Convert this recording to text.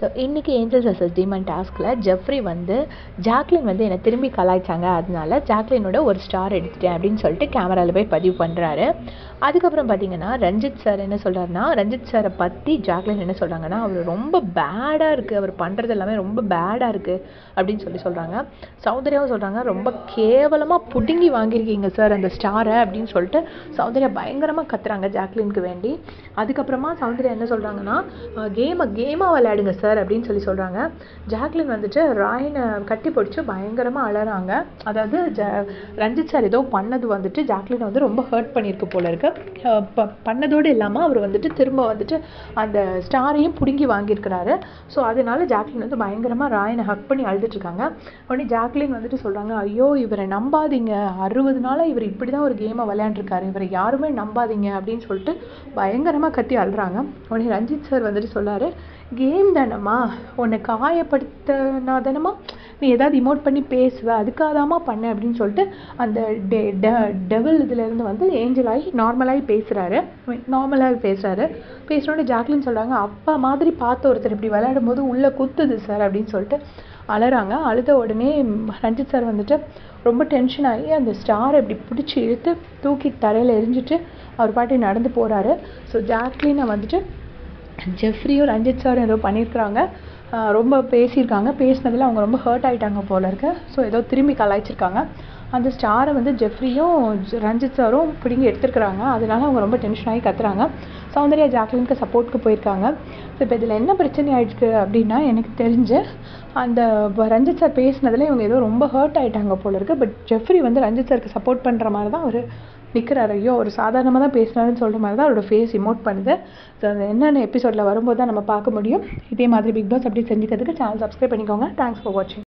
So இன்றைக்கி angels versus demon டாஸ்கில் Jeffrey வந்து ஜாக்லின் வந்து என்னை திரும்பி கலாய்ச்சாங்க. அதனால ஜாக்லினோட ஒரு ஸ்டார் எடுத்துட்டேன் அப்படின்னு சொல்லிட்டு கேமராவில் போய் பதிவு பண்ணுறாரு அதுக்கப்புறம் பார்த்தீங்கன்னா ரஞ்சித் சார் என்ன சொல்கிறாருன்னா ரஞ்சித் சாரை பற்றி ஜாக்லின் என்ன சொல்கிறாங்கன்னா அவர் ரொம்ப பேடாக இருக்குது அவர் பண்ணுறது எல்லாமே ரொம்ப பேடாக இருக்குது அப்படின்னு சொல்லி சொல்கிறாங்க சௌந்தர்யாவும் சொல்கிறாங்க ரொம்ப கேவலமாக புடுங்கி வாங்கியிருக்கீங்க சார் அந்த ஸ்டாரை அப்படின்னு சொல்லிட்டு சௌந்தர்யா பயங்கரமாக கத்துறாங்க ஜாக்லினுக்கு வேண்டி. அதுக்கப்புறமா சௌந்தர்யா என்ன சொல்கிறாங்கன்னா கேமை கேமாக விளையாடுங்க சார் சார் அப்படின்னு சொல்லி சொல்கிறாங்க ஜாக்லின் வந்துட்டு ராயனை கட்டி பிடிச்சி பயங்கரமாக அழறாங்க அதாவது ஜ ரஞ்சித் சார் ஏதோ பண்ணது வந்துட்டு ஜாக்லின் வந்து ரொம்ப ஹர்ட் பண்ணியிருக்கு போல இருக்கு. ப பண்ணதோடு இல்லாமல் அவர் வந்துட்டு திரும்ப வந்துட்டு அந்த ஸ்டாரையும் பிடுங்கி வாங்கியிருக்கிறாரு. ஸோ அதனால ஜாக்லின் வந்து பயங்கரமாக ராயனை ஹக் பண்ணி அழுதுட்ருக்காங்க உடனே ஜாக்லின் வந்துட்டு சொல்கிறாங்க ஐயோ இவரை நம்பாதீங்க. அறுபது நாளாக இவர் இப்படி தான் ஒரு கேமை விளையாண்டுருக்காரு. இவரை யாருமே நம்பாதீங்க. அப்படின்னு சொல்லிட்டு பயங்கரமாக கத்தி அழுறாங்க. உடனே ரஞ்சித் சார் வந்துட்டு சொல்லாரு கேம் தானம்மா உன்னை காயப்படுத்தினா தானம்மா நீ ஏதாவது இமோட் பண்ணி பேசுவ அதுக்காக தாம்மா பண்ணேன் அப்படின்னு சொல்லிட்டு அந்த டெ டெவல் இதுலேருந்து வந்து ஏஞ்சலாகி நார்மலாகி பேசுகிறாரு நார்மலாக பேசுகிறாரு பேசினோடனே ஜாக்லின் சொல்கிறாங்க அப்பா மாதிரி பார்த்த ஒருத்தர் இப்படி விளையாடும் போது உள்ளே குத்துது சார் அப்படின்னு சொல்லிட்டு அழறாங்க அழுத உடனே ரஞ்சித் சார் வந்துட்டு ரொம்ப டென்ஷன் ஆகி அந்த ஸ்டாரை இப்படி பிடிச்சி இழுத்து தூக்கி தரையில் எரிஞ்சிட்டு அவர் பாட்டி நடந்து போகிறாரு ஸோ ஜாக்லினை வந்துட்டு ஜெஃப்ரியும் ரஞ்சித் சாரும் ஏதோ பண்ணியிருக்கிறாங்க. ரொம்ப பேசியிருக்காங்க. பேசினதில் அவங்க ரொம்ப ஹர்ட் ஆகிட்டாங்க போல இருக்க. ஸோ ஏதோ திரும்பி கலாய்ச்சிருக்காங்க. அந்த ஸ்டாரை வந்து ஜெஃப்ரியும் ரஞ்சித் சாரும் பிடுங்கி எடுத்துருக்குறாங்க. அதனால அவங்க ரொம்ப டென்ஷன் ஆகி கத்துறாங்க. சௌந்தர்யா ஜாக்லினுக்கு சப்போர்ட்க்கு போயிருக்காங்க. ஸோ இப்போ இதில் என்ன பிரச்சனை ஆயிடுச்சு அப்படின்னா எனக்கு தெரிஞ்சு அந்த ரஞ்சித் சார் பேசினதில் இவங்க ஏதோ ரொம்ப ஹர்ட் ஆகிட்டாங்க போல இருக்குது பட் ஜெஃப்ரி வந்து ரஞ்சித் சாருக்கு சப்போர்ட் பண்ணுற மாதிரி தான் அவர் நிற்கிறாரு ஐயோ ஒரு சாதாரணமாக தான் பேசுனாருன்னு சொல்கிற மாதிரி தான் அவரோட ஃபேஸ் இமோட் பண்ணுது. ஸோ அது என்னென்ன எபிசோடில் வரும்போது தான் நம்ம பார்க்க முடியும். இதே மாதிரி பிக் பாஸ் அப்படி செஞ்சுக்கிறதுக்கு சேனல் சப்ஸ்கிரைப் பண்ணிக்கோங்க. தேங்க்ஸ் ஃபார் வாட்சிங்